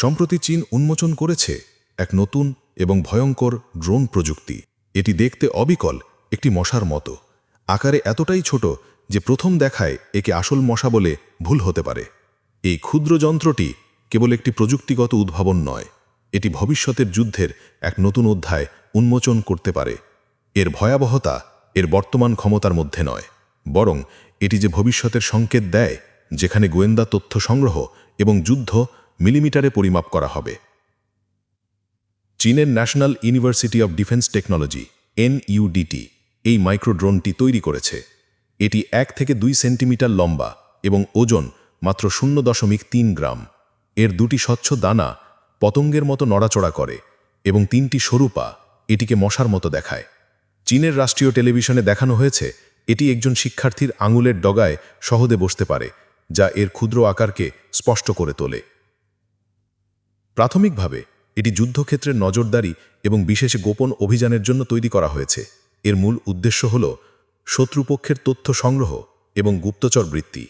সম্প্রতি চীন উন্মোচন করেছে এক নতুন এবং ভয়ঙ্কর ড্রোন প্রযুক্তি। এটি দেখতে অবিকল, একটি মশার মতো। আকারে এতটাই ছোট যে প্রথম দেখায় একে আসল মশা বলে ভুল হতে পারে। এই ক্ষুদ্র যন্ত্রটি কেবল একটি প্রযুক্তিগত উদ্ভাবন নয়, এটি ভবিষ্যতের যুদ্ধের এক নতুন অধ্যায় উন্মোচন করতে পারে। এর ভয়াবহতা এর বর্তমান ক্ষমতার মধ্যে নয়, বরং এটি যে ভবিষ্যতের সংকেত দেয়, যেখানে গোয়েন্দা তথ্য সংগ্রহ এবং যুদ্ধ মিলিমিটারে পরিমাপ করা হবে। চীনের National University of Defence Technology, NUDT, এই মাইক্রোড্রোনটি তৈরি করেছে। এটি এক থেকে দুই সেন্টিমিটার লম্বা এবং ওজন মাত্র শূন্য দশমিক তিন গ্রাম। এর দুটি স্বচ্ছ দানা পতঙ্গের মতো নড়াচড়া করে এবং তিনটি সরু পা এটিকে মশার মতো দেখায়। চীনের রাষ্ট্রীয় টেলিভিশনে দেখানো হয়েছে, এটি একজন শিক্ষার্থীর আঙুলের ডগায় সহদে বসতে পারে, যা এর ক্ষুদ্র আকারকে স্পষ্ট করে তোলে। প্রাথমিকভাবে, এটি যুদ্ধক্ষেত্রের নজরদারি এবং বিশেষ গোপন অভিযানের জন্য তৈরি করা হয়েছে। এর মূল উদ্দেশ্য হল শত্রুপক্ষের তথ্য সংগ্রহ এবং গুপ্তচর বৃত্তি।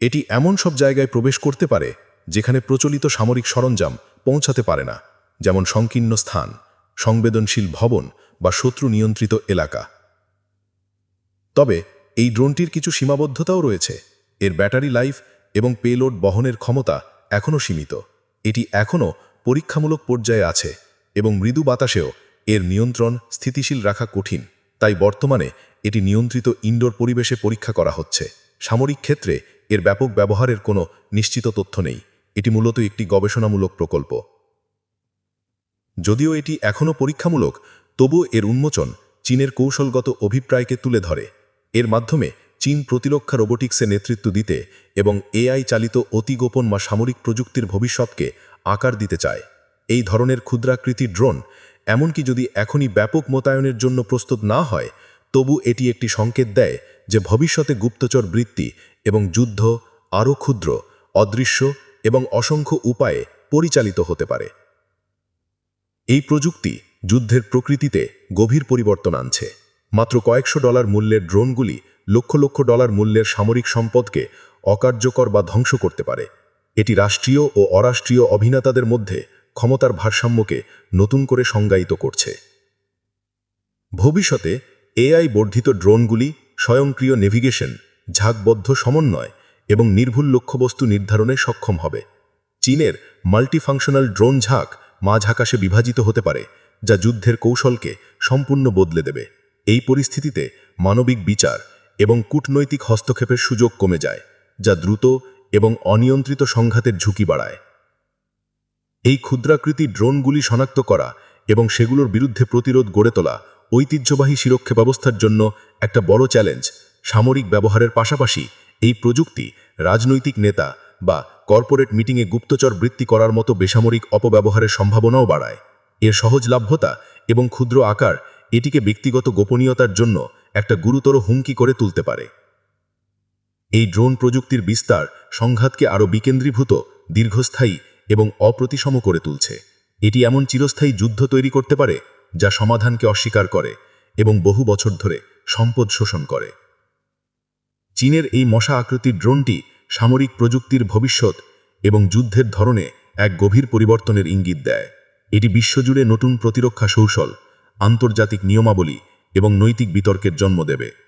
এটি এমন সব জায়গায় প্রবেশ করতে পারে যেখানে প্রচলিত সামরিক সরঞ্জাম পৌঁছাতে পারে না, যেমন সংকীর্ণ স্থান, সংবেদনশীল ভবন বা শত্রু নিয়ন্ত্রিত এলাকা। তবে, এই ড্রোনটির কিছু সীমাবদ্ধতাও রয়েছে। এর ব্যাটারি লাইফ এবং পেলোড বহনের ক্ষমতা এখনও সীমিত। এটি এখনও পরীক্ষামূলক পর্যায়ে আছে এবং মৃদু বাতাসেও এর নিয়ন্ত্রণ স্থিতিশীল রাখা কঠিন। তাই বর্তমানে এটি নিয়ন্ত্রিত ইনডোর পরিবেশে পরীক্ষা করা হচ্ছে। সামরিক ক্ষেত্রে এর ব্যাপক ব্যবহারের কোনো নিশ্চিত তথ্য নেই। এটি মূলত একটি গবেষণামূলক প্রকল্প। যদিও এটি এখনও পরীক্ষামূলক তবু এর উন্মোচন চীনের কৌশলগত অভিপ্রায়কে তুলে ধরে। এর মাধ্যমে চীন প্রতিরক্ষা রোবোটিক্সে নেতৃত্ব দিতে এবং এআই চালিত অতি গোপন বা সামরিক প্রযুক্তির ভবিষ্যৎকে আকার দিতে চায়। এই ধরনের ক্ষুদ্রাকৃতি ড্রোন, এমনকি যদি এখনই ব্যাপক মোতায়েনের জন্য প্রস্তুত না হয়, তবু এটি একটি সংকেত দেয় যে ভবিষ্যতে গুপ্তচর বৃত্তি এবং যুদ্ধ আরও ক্ষুদ্র, অদৃশ্য এবং অসংখ্য উপায়ে পরিচালিত হতে পারে। এই প্রযুক্তি যুদ্ধের প্রকৃতিতে গভীর পরিবর্তন আনছে। মাত্র কয়েকশো ডলার মূল্যের ড্রোনগুলি লক্ষ লক্ষ ডলার মূল্যের সামরিক সম্পদকে অকার্যকর বা ধ্বংস করতে পারে। এটি রাষ্ট্রীয় ও অরাষ্ট্রীয় অভিনেতাদের মধ্যে ক্ষমতার ভারসাম্যকে নতুন করে সংজ্ঞায়িত করছে। ভবিষ্যতে এআই বর্ধিত ড্রোনগুলি, স্বয়ংক্রিয় নেভিগেশন, ঝাঁকবদ্ধ সমন্বয় এবং নির্ভুল লক্ষ্যবস্তু নির্ধারণে সক্ষম হবে। চীনের মাল্টিফাংশনাল ড্রোন ঝাঁক মাঝ আকাশে বিভাজিত হতে পারে, যা যুদ্ধের কৌশলকে সম্পূর্ণ বদলে দেবে। এই পরিস্থিতিতে মানবিক বিচার এবং কূটনৈতিক হস্তক্ষেপের সুযোগ কমে যায়, যা দ্রুত এবং অনিয়ন্ত্রিত সংঘাতের ঝুঁকি বাড়ায়। এই ক্ষুদ্রাকৃতি ড্রোনগুলি শনাক্ত করা এবং সেগুলোর বিরুদ্ধে প্রতিরোধ গড়ে তোলা ঐতিহ্যবাহী সুরক্ষা ব্যবস্থার জন্য একটা বড় চ্যালেঞ্জ সামরিক ব্যবহারের পাশাপাশি এই প্রযুক্তি, রাজনৈতিক নেতা বা কর্পোরেট মিটিংয়ে গুপ্তচর বৃত্তি করার মতো বেসামরিক অপব্যবহারের সম্ভাবনাও বাড়ায়। এর সহজলাভ্যতা এবং ক্ষুদ্র আকার এটিকে ব্যক্তিগত গোপনীয়তার জন্য একটা গুরুতর হুমকি করে তুলতে পারে। এই ড্রোন প্রযুক্তির বিস্তার সংঘাতকে আরও বিকেন্দ্রীভূত, দীর্ঘস্থায়ী এবং অপ্রতিসম করে তুলছে। এটি এমন চিরস্থায়ী যুদ্ধ তৈরি করতে পারে, যা সমাধানকে অস্বীকার করে এবং বহু বছর ধরে সম্পদ শোষণ করে। চীনের এই মশা আকৃতির ড্রোনটি সামরিক প্রযুক্তির ভবিষ্যৎ এবং যুদ্ধের ধরনে এক গভীর পরিবর্তনের ইঙ্গিত দেয়। এটি বিশ্বজুড়ে নতুন প্রতিরক্ষা কৌশল আন্তর্জাতিক নিয়মাবলী এবং নৈতিক বিতর্কের জন্ম দেবে।